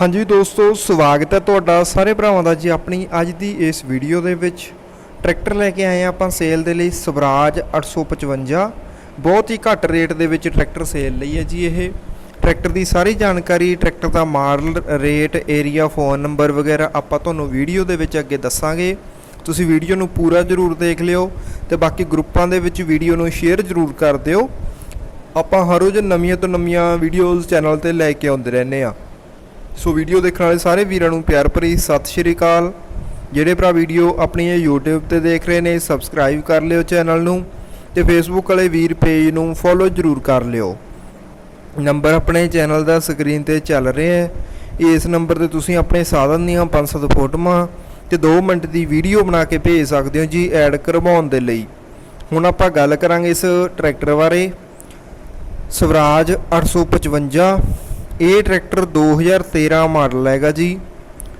ਹਾਂਜੀ ਦੋਸਤੋ, ਸਵਾਗਤ ਹੈ ਤੁਹਾਡਾ ਸਾਰੇ ਭਰਾਵਾਂ ਦਾ ਜੀ ਆਪਣੀ ਅੱਜ ਦੀ ਇਸ ਵੀਡੀਓ ਦੇ ਵਿੱਚ। ਟਰੈਕਟਰ ਲੈ ਕੇ ਆਏ ਹਾਂ ਆਪਾਂ ਸੇਲ ਦੇ ਲਈ ਸਵਰਾਜ 855 ਬਹੁਤ ਹੀ ਘੱਟ ਰੇਟ ਦੇ ਵਿੱਚ ਟਰੈਕਟਰ ਸੇਲ ਲਈ ਹੈ ਜੀ ਇਹ। ਟਰੈਕਟਰ ਦੀ ਸਾਰੀ ਜਾਣਕਾਰੀ, ਟਰੈਕਟਰ ਦਾ model, rate, area, phone number ਵਗੈਰਾ ਆਪਾਂ ਤੁਹਾਨੂੰ ਵੀਡੀਓ ਦੇ ਵਿੱਚ ਅੱਗੇ ਦੱਸਾਂਗੇ। ਤੁਸੀਂ ਵੀਡੀਓ ਨੂੰ ਪੂਰਾ ਜ਼ਰੂਰ ਦੇਖ ਲਿਓ ਤੇ ਬਾਕੀ ਗਰੁੱਪਾਂ ਦੇ ਵਿੱਚ ਵੀਡੀਓ ਨੂੰ ਸ਼ੇਅਰ ਜ਼ਰੂਰ ਕਰ ਦਿਓ। ਆਪਾਂ ਹਰ ਰੋਜ਼ ਨਵੀਆਂ ਤੋਂ ਨਵੀਆਂ ਵੀਡੀਓਜ਼ ਚੈਨਲ ਤੇ ਲੈ ਕੇ ਆਉਂਦੇ ਰਹਿੰਦੇ ਆ ਸੋ ਵੀਡੀਓ ਦੇਖਣ ਵਾਲੇ ਸਾਰੇ ਵੀਰਾਂ ਨੂੰ ਪਿਆਰ ਭਰੀ ਸਤਿ ਸ਼੍ਰੀ ਅਕਾਲ। ਜਿਹੜੇ ਭਰਾ ਵੀਡੀਓ ਆਪਣੀ ਇਹ YouTube ਤੇ ਦੇਖ ਰਹੇ ਨੇ ਸਬਸਕ੍ਰਾਈਬ ਕਰ ਲਿਓ ਚੈਨਲ ਨੂੰ ਤੇ Facebook ਵਾਲੇ ਵੀਰ ਪੇਜ ਨੂੰ ਫੋਲੋ ਜ਼ਰੂਰ ਕਰ ਲਿਓ। ਨੰਬਰ ਆਪਣੇ ਚੈਨਲ ਦਾ ਸਕਰੀਨ ਤੇ ਚੱਲ ਰਿਹਾ ਹੈ। ਇਸ ਨੰਬਰ ਤੇ ਤੁਸੀਂ ਆਪਣੇ ਸਾਧਨ ਦੀਆਂ 500 ਫੋਟੋਆਂ ਤੇ 2 ਮਿੰਟ ਦੀ ਵੀਡੀਓ ਬਣਾ ਕੇ ਭੇਜ ਸਕਦੇ ਹੋ ਜੀ ਐਡ ਕਰਵਾਉਣ ਦੇ ਲਈ। ਹੁਣ ਆਪਾਂ ਗੱਲ ਕਰਾਂਗੇ ਇਸ ਟਰੈਕਟਰ ਬਾਰੇ। ਸਵਰਾਜ 855 ਇਹ ਟਰੈਕਟਰ 2013 ਮਾਡਲ ਹੈਗਾ ਜੀ।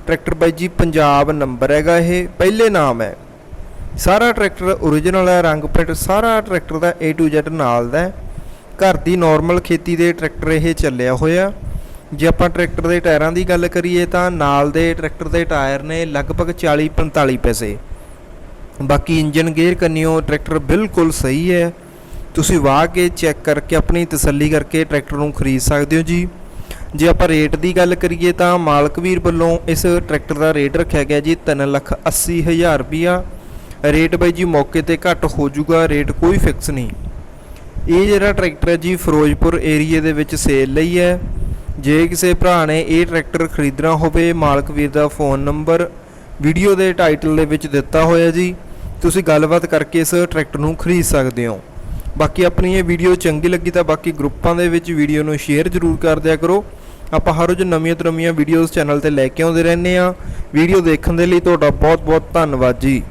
ਟਰੈਕਟਰ ਬਾਈ ਜੀ ਪੰਜਾਬ ਨੰਬਰ ਹੈਗਾ ਇਹ, ਪਹਿਲੇ ਨਾਮ ਹੈ। ਸਾਰਾ ਟਰੈਕਟਰ origignal ਹੈ, ਰੰਗ ਪ੍ਰਿੰਟ ਸਾਰਾ ਟਰੈਕਟਰ ਦਾ A to Z ਨਾਲ ਦਾ ਘਰ ਦੀ ਨਾਰਮਲ ਖੇਤੀ ਦੇ ਟਰੈਕਟਰ ਇਹ ਚੱਲਿਆ ਹੋਇਆ। ਜੇ ਆਪਾਂ ਟਰੈਕਟਰ ਦੇ ਟਾਇਰਾਂ ਦੀ ਗੱਲ ਕਰੀਏ ਤਾਂ ਨਾਲ ਦੇ ਟਰੈਕਟਰ ਦੇ ਟਾਇਰ ਨੇ ਲਗਭਗ 40 45 ਪੈਸੇ। ਬਾਕੀ ਇੰਜਨ ਗੇਅਰ ਕੰਨਿਓ ਟਰੈਕਟਰ ਬਿਲਕੁਲ ਸਹੀ ਹੈ। ਤੁਸੀਂ ਵਾਹ ਕੇ ਚੈੱਕ ਕਰਕੇ ਆਪਣੀ ਤਸੱਲੀ ਕਰਕੇ ਟਰੈਕਟਰ ਨੂੰ ਖਰੀਦ ਸਕਦੇ ਹੋ ਜੀ। ਜੇ ਆਪਾਂ ਰੇਟ ਦੀ ਗੱਲ ਕਰੀਏ ਤਾਂ ਮਾਲਕ ਵੀਰ ਵੱਲੋਂ ਇਸ ਟਰੈਕਟਰ ਦਾ ਰੇਟ ਰੱਖਿਆ ਗਿਆ ਜੀ 380000 ਰੁਪਿਆ ਰੇਟ ਬਾਈ ਜੀ ਮੌਕੇ ਤੇ ਘੱਟ ਹੋ ਜਾਊਗਾ, ਰੇਟ ਕੋਈ ਫਿਕਸ ਨਹੀਂ। ਇਹ ਜਿਹੜਾ ਟਰੈਕਟਰ ਹੈ ਜੀ ਫਿਰੋਜ਼ਪੁਰ ਏਰੀਏ ਦੇ ਵਿੱਚ ਸੇਲ ਲਈ ਹੈ। ਜੇ ਕਿਸੇ ਭਰਾ ਨੇ ਇਹ ਟਰੈਕਟਰ ਖਰੀਦਣਾ ਹੋਵੇ, ਮਾਲਕ ਵੀਰ ਦਾ ਫੋਨ ਨੰਬਰ ਵੀਡੀਓ ਦੇ ਟਾਈਟਲ ਦੇ ਵਿੱਚ ਦਿੱਤਾ ਹੋਇਆ ਜੀ। ਤੁਸੀਂ ਗੱਲਬਾਤ ਕਰਕੇ ਇਸ ਟਰੈਕਟਰ ਨੂੰ ਖਰੀਦ ਸਕਦੇ ਹੋ। ਬਾਕੀ ਆਪਣੀ ਇਹ ਵੀਡੀਓ ਚੰਗੀ ਲੱਗੀ ਤਾਂ ਬਾਕੀ ਗਰੁੱਪਾਂ ਦੇ ਵਿੱਚ ਵੀਡੀਓ ਨੂੰ ਸ਼ੇਅਰ ਜ਼ਰੂਰ ਕਰ ਦਿਆ ਕਰੋ। ਆਪਾਂ ਹਰ ਰੋਜ਼ ਨਵੀਆਂ ਤੋਂ ਨਵੀਆਂ ਵੀਡੀਓਜ਼ ਚੈਨਲ ਤੇ ਲੈ ਕੇ ਆਉਂਦੇ ਰਹਿੰਦੇ ਆ ਵੀਡੀਓ ਦੇਖਣ ਦੇ ਲਈ ਤੁਹਾਡਾ ਬਹੁਤ ਬਹੁਤ ਧੰਨਵਾਦ ਜੀ।